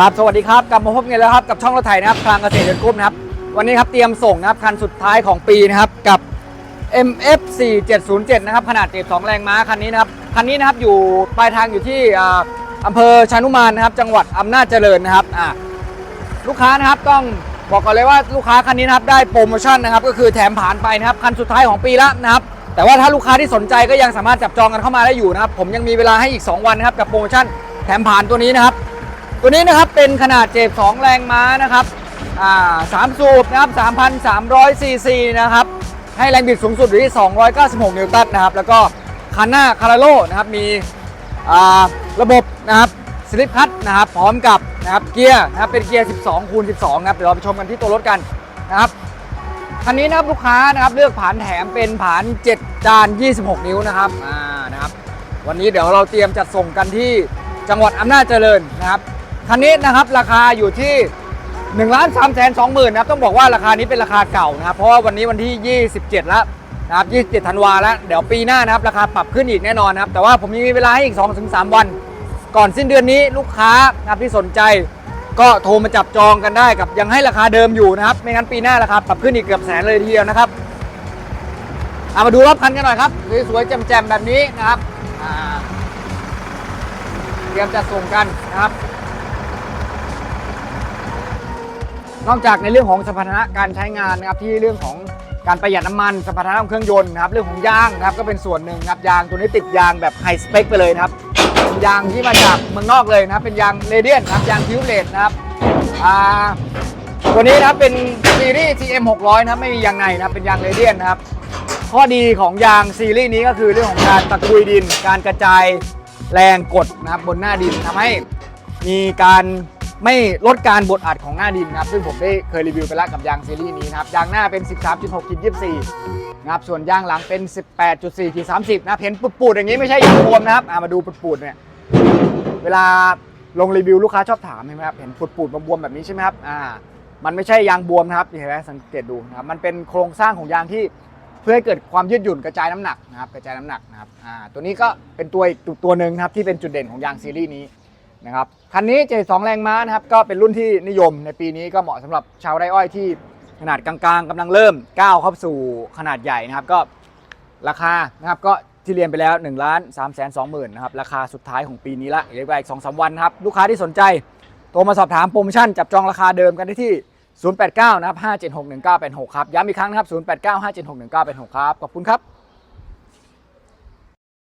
ครับ สวัสดีครับ กลับมาพบกันแล้วครับ กับช่องรถไถนะครับพลังเกษตรเดินกรุ๊ปนะครับ วันนี้ครับ เตรียมส่งนะครับ คันสุดท้ายของปีนะครับ กับ MF 4707นะครับ ขนาด 72 แรงม้า คันนี้นะครับ คันนี้นะครับ อยู่ปลายทางอยู่ที่อำเภอชานุมานนะครับ จังหวัดอำนาจเจริญนะครับ ลูกค้านะครับ ต้องบอกก่อนเลยว่าลูกค้าคันนี้นะครับ ได้โปรโมชั่นนะครับ ก็คือแถมผ่านไปนะครับ คันสุดท้ายของปีละนะครับ แต่ว่าถ้าลูกค้าที่สนใจก็ยังสามารถจับจองกันเข้ามาได้อยู่นะครับ ผมยังมีเวลาให้อีก 2 วันนะครับ กับโปรโมชั่นแถมผ่านตัวนี้นะครับ ตัวนี้นะครับเป็นขนาดเจ็บ2แรงม้านะครับอ่าสามสูบนะครับ3,300ซีซีนะครับให้แรงบิดสูงสุดอยู่ที่ 296 นิวตันนะครับ แล้วก็คันหน้าคาราโลนะครับมีระบบนะครับสลิปคัตนะครับพร้อมกับนะครับเกียร์นะครับเป็นเกียร์ 12 คูณ 12 นะครับ เดี๋ยวเราไปชมกันที่ตัวรถกันนะครับคันนี้นะครับลูกค้านะครับเลือกผานแถมเป็นผาน 7 จาน 26 นิ้วนะครับอ่านะครับ วันนี้เดี๋ยวเราเตรียมจัดส่งกันที่จังหวัดอำนาจเจริญนะครับ คันนี้นะครับราคาอยู่ที่1นึ่งล้านสามแสนสองหมื่นนะครับต้องบอกว่าราคานี้เป็นราคาเก่านะครับเพราะว่าวันนี้วันที่ 27 แล้วนะครับ27ธันวาแล้วเดี๋ยวปีหน้านะครับราคาปรับขึ้นอีกแน่นอนนะครับแต่ว่าผมยังมีเวลาให้อีก 2-3 วัน ก่อนสิ้นเดือนนี้ลูกค้านะครับที่สนใจก็โทรมาจับจองกันได้กับยังให้ราคาเดิมอยู่นะครับไม่งั้นปีหน้าราคาปรับขึ้นอีกเกือบแสนเลยทีเดียวนะครับเอามาดูรอบคันกันหน่อยครับสวยๆแจ่มๆแบบนี้นะครับเตรียมจะส่งกันนะครับ นอกจากในเรื่องของสมรรถนะการใช้งานนะครับที่เรื่องของการประหยัดน้ำมันสมรรถนะของเครื่องยนต์นะครับเรื่องของยางนะครับก็เป็นส่วนหนึ่งนะครับยางตัวนี้ติดยางแบบไฮสเปคไปเลยนะครับยางที่มาจากเมืองนอกเลยนะครับเป็นยางเรเดียนครับยางพิวเลตนะครับอ่าตัวนี้นะครับเป็นซีรีส์ TM 600นะครับไม่มียางในนะครับเป็นยางเรเดียนนะครับข้อดีของยางซีรีส์นี้ก็คือเรื่องของการตะกุยดิน การกระจายแรงกดนะครับบนหน้าดินทำให้มีการ ไม่ลดการบดอัดของหน้าดินนะครับ ซึ่งผมได้เคยรีวิวไปแล้วกับยางซีรีส์นี้นะครับ ยางหน้าเป็น 13.6ขีด24นะครับ ส่วนยางหลังเป็น 18.4ขีด30นะเห็นปุดๆอย่างนี้ไม่ใช่ยางบวมนะครับามาดูปุดๆเนี่ยเวลาลงรีวิวลูกค้าชอบถามใช่ไหมครับ เห็นปุดๆบวมแบบนี้ใช่ไหมครับอ่ามันไม่ใช่ยางบวมนะครับเห็นไหมสังเกตดูนะครับมันเป็นโครงสร้างของยางที่เพื่อให้เกิดความยืดหยุ่นกระจายน้ำหนักนะครับกระจายน้ำหนักนะครับอ่าตัวนี้ก็เป็นตัวอีกตัวหนึ่งครับที่เป็นจุดเด่นของยางซีรีส์นี้ นะครับคันนี้ 72 แรงม้านะครับก็เป็นรุ่นที่นิยมในปีนี้ก็เหมาะสำหรับชาวไร่อ้อยที่ขนาดกลางๆกำลังเริ่มก้าวเข้าสู่ขนาดใหญ่นะครับก็ราคานะครับก็ที่เรียนไปแล้ว1นึ่งล้านสามแสนสองหมื่นนะครับราคาสุดท้ายของปีนี้ละอีกอีกสองสามวันครับลูกค้าที่สนใจโทรมาสอบถามโปรโมชั่นจับจองราคาเดิมกันได้ที่ 089 นะครับ 5761986 ครับ ย้ำอีกครั้งนะครับ 089 5761986 ครับ ขอบคุณครับ